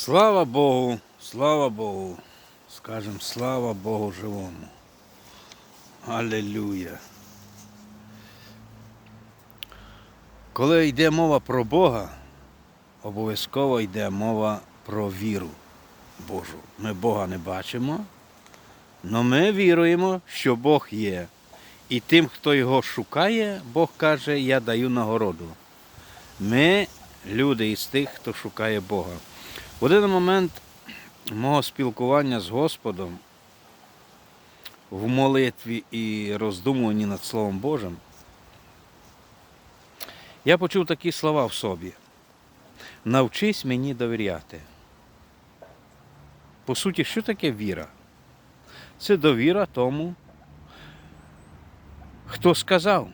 Слава Богу, слава Богу. Скажем, слава Богу живому. Аллилуйя. Коли йде мова про Бога, обов'язково йде мова про віру Божу. Ми Бога не бачимо, але ми віруємо, що Бог є. І тим, хто його шукає, Бог каже, я даю нагороду. Ми люди із тих, хто шукає Бога. В один момент мого спілкування з Господом в молитві і роздумуванні над Словом Божим, я почув такі слова в собі. Навчись мені довіряти. По суті, що таке віра? Це довіра тому, хто сказав,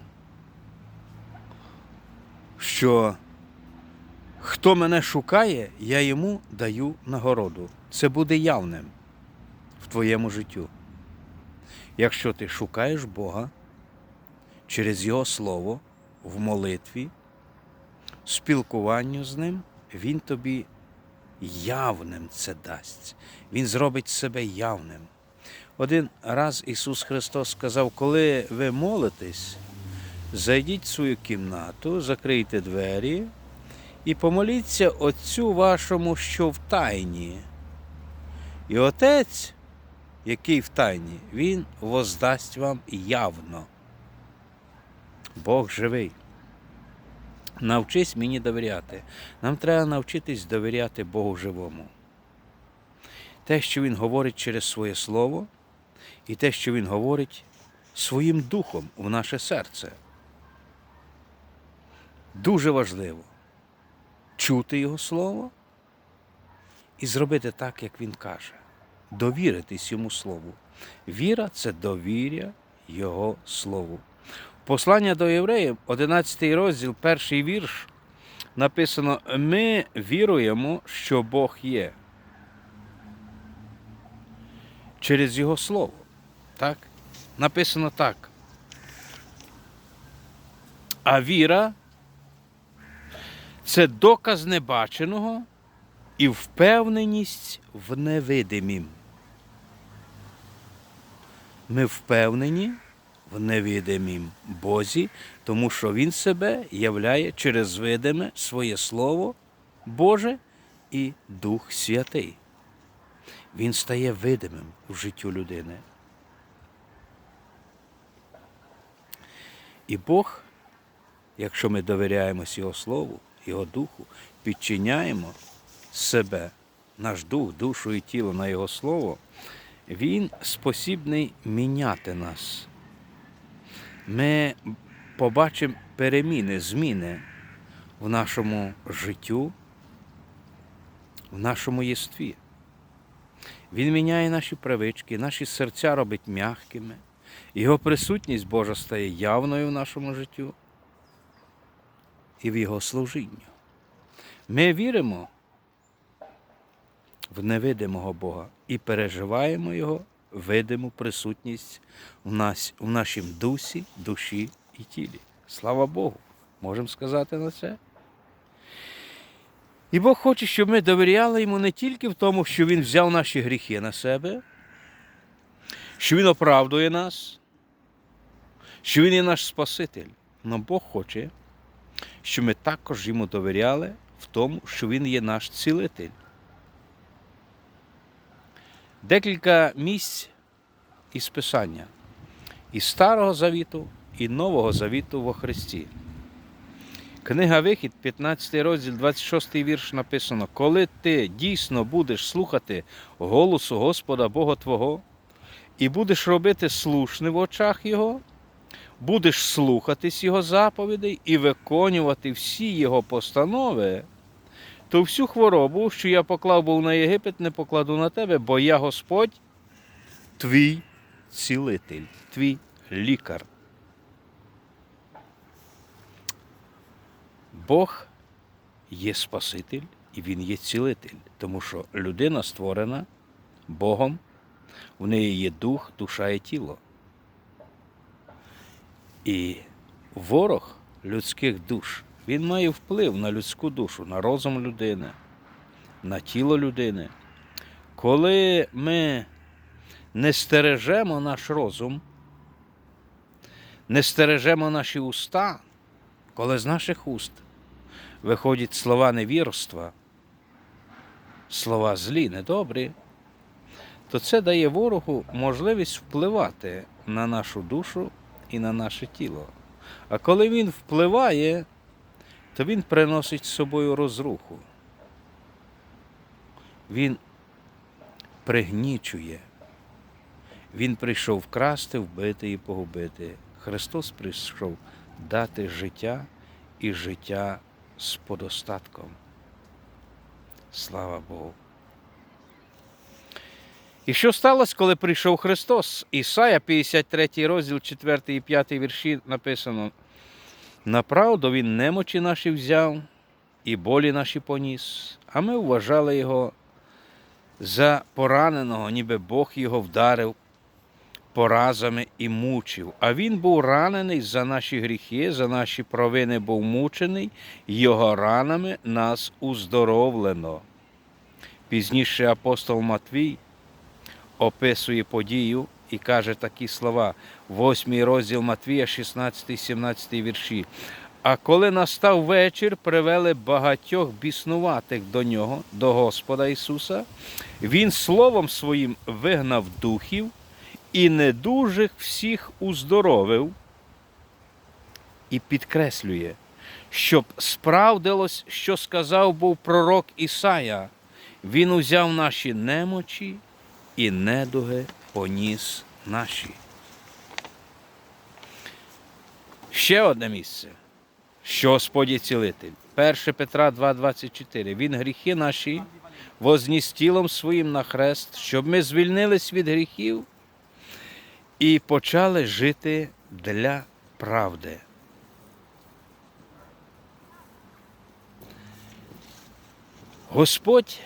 що хто мене шукає, я йому даю нагороду. Це буде явним в твоєму життю. Якщо ти шукаєш Бога через Його Слово в молитві, спілкуванню з Ним, Він тобі явним це дасть. Він зробить себе явним. Один раз Ісус Христос сказав, коли ви молитесь, зайдіть в свою кімнату, закрийте двері і помоліться Отцю вашому, що в тайні. І Отець, який в тайні, Він воздасть вам явно. Бог живий. Навчись мені довіряти. Нам треба навчитись довіряти Богу живому. Те, що Він говорить через своє Слово, і те, що Він говорить своїм духом в наше серце. Дуже важливо чути Його Слово і зробити так, як Він каже. Довіритись йому Слову. Віра це довіря Його Слову. Послання до євреїв, 11 розділ, перший вірш, написано: Ми віруємо, що Бог є. Через Його Слово. Так? Написано так. А віра це доказ небаченого і впевненість в невидимім. Ми впевнені в невидимім Бозі, тому що Він себе являє через видиме своє Слово Боже і Дух Святий. Він стає видимим в життю людини. І Бог, якщо ми довіряємось Його Слову, Його Духу, підчиняємо себе, наш дух, душу і тіло на Його Слово, Він спосібний міняти нас. Ми побачимо переміни, зміни в нашому життю, в нашому єстві. Він міняє наші привички, наші серця робить м'якими. Його присутність Божа стає явною в нашому життю і в Його служінню. Ми віримо в невидимого Бога і переживаємо Його видиму присутність в, нас, в нашім дусі, душі і тілі. Слава Богу, можемо сказати на це. І Бог хоче, щоб ми довіряли йому не тільки в тому, що Він взяв наші гріхи на себе, що Він оправдує нас, що Він є наш Спаситель. Але Бог хоче, щоб ми також йому довіряли в тому, що Він є наш цілитель. Декілька місць із Писання із Старого Завіту і Нового Завіту во Христі. Книга Вихід, 15 розділ, 26 вірш написано: Коли ти дійсно будеш слухати голосу Господа Бога Твого і будеш робити слушне в очах Його, будеш слухатись Його заповідей і виконувати всі Його постанови, то всю хворобу, що я поклав був на Єгипет, не покладу на тебе, бо я Господь, твій цілитель, твій лікар. Бог є Спаситель і Він є цілитель, тому що людина створена Богом, в неї є дух, душа і тіло. І ворог людських душ, він має вплив на людську душу, на розум людини, на тіло людини. Коли ми не стережемо наш розум, не стережемо наші уста, коли з наших уст виходять слова невірства, слова злі, недобрі, то це дає ворогу можливість впливати на нашу душу і на наше тіло. А коли він впливає, то він приносить з собою розруху. Він пригнічує. Він прийшов вкрасти, вбити і погубити. Христос прийшов дати життя і життя з подостатком. Слава Богу. І що сталося, коли прийшов Христос? Ісая, 53 розділ, 4 і 5 вірші написано: Направду Він немочі наші взяв і болі наші поніс, а ми вважали Його за пораненого, ніби Бог його вдарив поразами і мучив. А він був ранений за наші гріхи, за наші провини був мучений, його ранами нас уздоровлено. Пізніше апостол Матвій описує подію і каже такі слова, 8 розділ Матвія, 16-17 вірші. А коли настав вечір, привели багатьох біснуватих до нього, до Господа Ісуса, Він словом своїм вигнав духів і недужих всіх уздоровив і підкреслює, щоб справдилось, що сказав був пророк Ісая. Він узяв наші немочі і недуги поніс наші. Ще одне місце. Що Господь є цілитель? 1 Петра 2,24. Він гріхи наші возніс тілом своїм на хрест, щоб ми звільнились від гріхів і почали жити для правди. Господь,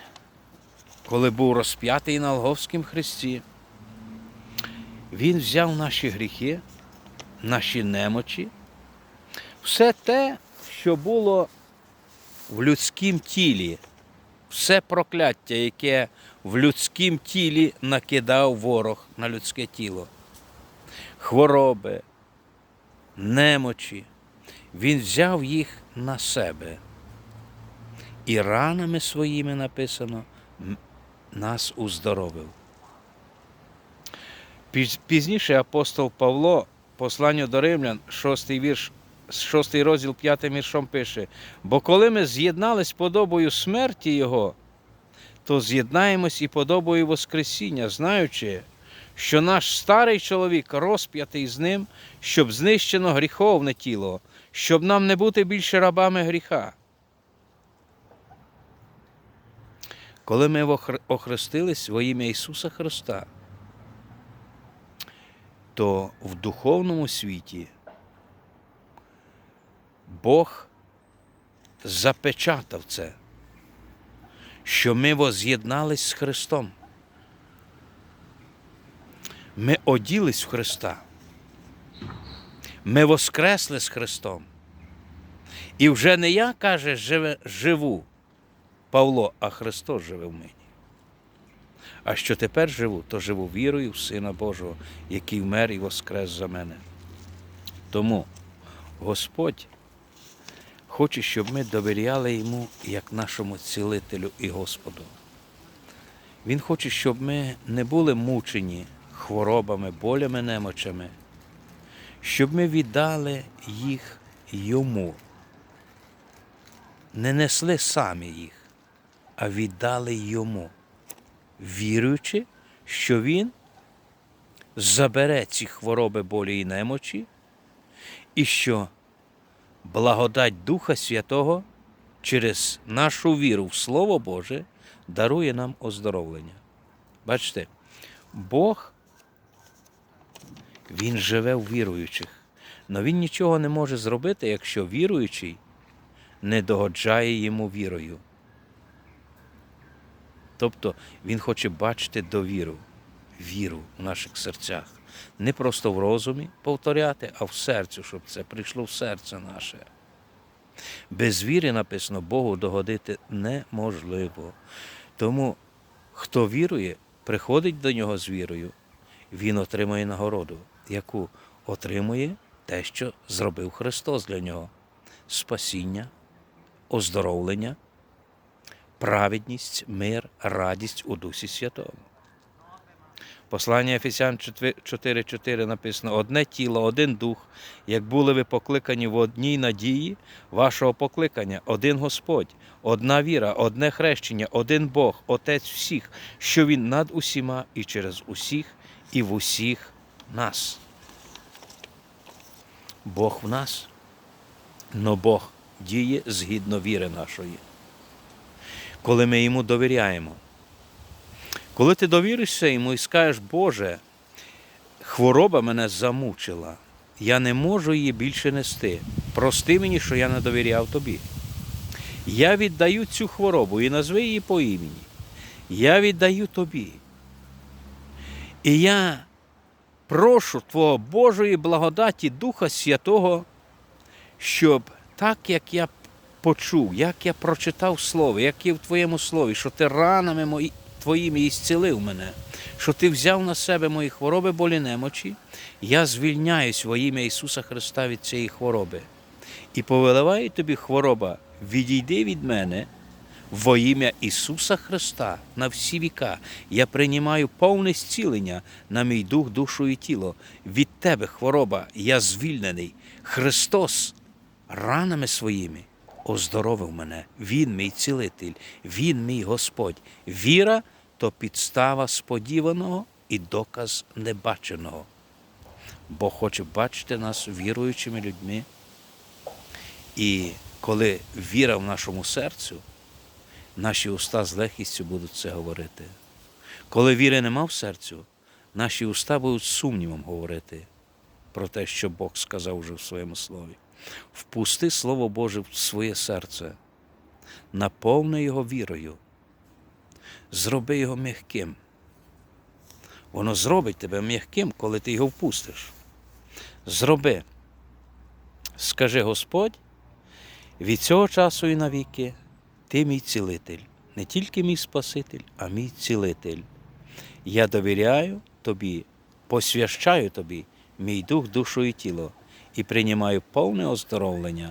коли був розп'ятий на Лговському хресті, Він взяв наші гріхи, наші немочі, все те, що було в людськім тілі, все прокляття, яке в людськім тілі накидав ворог на людське тіло, хвороби, немочі, він взяв їх на себе. І ранами своїми написано, нас уздоровив. Пізніше апостол Павло, посланню до римлян, 6 вірш, 6 розділ 5 віршом пише: бо коли ми з'єднались подобою смерті Його, то з'єднаємось і подобою Воскресіння, знаючи, що наш старий чоловік розп'ятий з ним, щоб знищено гріховне тіло, щоб нам не бути більше рабами гріха. Коли ми охр- охрестились во ім'я Ісуса Христа, то в духовному світі Бог запечатав це, що ми воз'єднались з Христом. Ми оділись в Христа. Ми воскресли з Христом. І вже не я, каже, живу, Павло, а Христос живе в мені. А що тепер живу, то живу вірою в Сина Божого, який вмер і воскрес за мене. Тому Господь хоче, щоб ми довіряли Йому як нашому цілителю і Господу. Він хоче, щоб ми не були мучені хворобами, болями, немочами, щоб ми віддали їх Йому. Не несли самі їх, а віддали Йому, віруючи, що Він забере ці хвороби, болі і немочі, і що благодать Духа Святого через нашу віру в Слово Боже дарує нам оздоровлення. Бачите, Бог, Він живе в віруючих, але Він нічого не може зробити, якщо віруючий не догоджає йому вірою. Тобто Він хоче бачити довіру, віру в наших серцях. Не просто в розумі повторяти, а в серцю, щоб це прийшло в серце наше. Без віри написано, Богу догодити неможливо. Тому хто вірує, приходить до нього з вірою, він отримує нагороду, яку отримує те, що зробив Христос для нього: спасіння, оздоровлення, праведність, мир, радість у Дусі Святому. Послання Ефесян 4.4 написано: одне тіло, один дух, як були ви покликані в одній надії вашого покликання, один Господь, одна віра, одне хрещення, один Бог, Отець всіх, що Він над усіма і через усіх, і в усіх нас. Бог в нас, но Бог діє згідно віри нашої. Коли ми йому довіряємо. Коли ти довіришся йому і скажеш, Боже, хвороба мене замучила, я не можу її більше нести. Прости мені, що я не довіряв тобі. Я віддаю цю хворобу і назви її по імені. Я віддаю тобі. І я прошу Твого Божої благодаті Духа Святого, щоб так, як я почув, як я прочитав Слово, як є в Твоєму Слові, що ти ранами мої, Твоїми і мене, що ти взяв на себе мої хвороби, болі немочі, я звільняюсь во ім'я Ісуса Христа від цієї хвороби. І повелеваю тобі хвороба, відійди від мене во ім'я Ісуса Христа на всі віка. Я приймаю повне зцілення на мій дух, душу і тіло. Від тебе, хвороба, я звільнений. Христос ранами своїми оздоровив мене. Він мій цілитель, Він мій Господь. Віра то підстава сподіваного і доказ небаченого. Бог хоче бачити нас віруючими людьми. І коли віра в нашому серцю, наші уста з легкістю будуть це говорити. Коли віри нема в серцю, наші уста будуть сумнівом говорити про те, що Бог сказав вже в своєму слові. Впусти Слово Боже в своє серце, наповни його вірою, зроби його м'яким. Воно зробить тебе м'яким, коли ти його впустиш. Зроби. Скажи Господь, від цього часу і навіки ти мій цілитель, не тільки мій Спаситель, а мій цілитель. Я довіряю тобі, посвящаю тобі мій дух, душу і тіло, і приймаю повне оздоровлення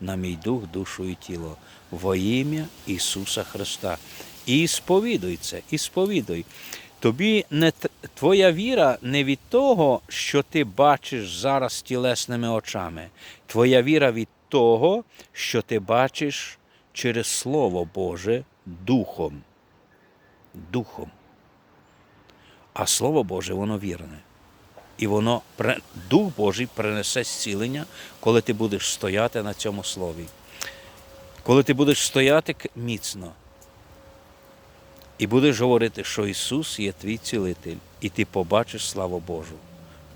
на мій дух, душу і тіло во ім'я Ісуса Христа. І сповідуй це, і сповідуй. Тобі не твоя віра не від того, що ти бачиш зараз тілесними очами. Твоя віра від того, що ти бачиш через Слово Боже Духом. Духом. А Слово Боже, воно вірне. І воно Дух Божий принесе зцілення, коли ти будеш стояти на цьому слові. Коли ти будеш стояти міцно. І будеш говорити, що Ісус є твій цілитель, і ти побачиш славу Божу.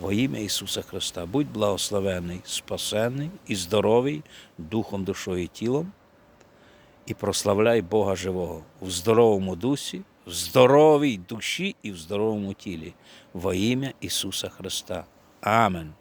Во ім'я Ісуса Христа. Будь благословений, спасений і здоровий духом, душою і тілом, і прославляй Бога живого в здоровому дусі, в здоровій душі і в здоровому тілі. Во ім'я Ісуса Христа. Амен.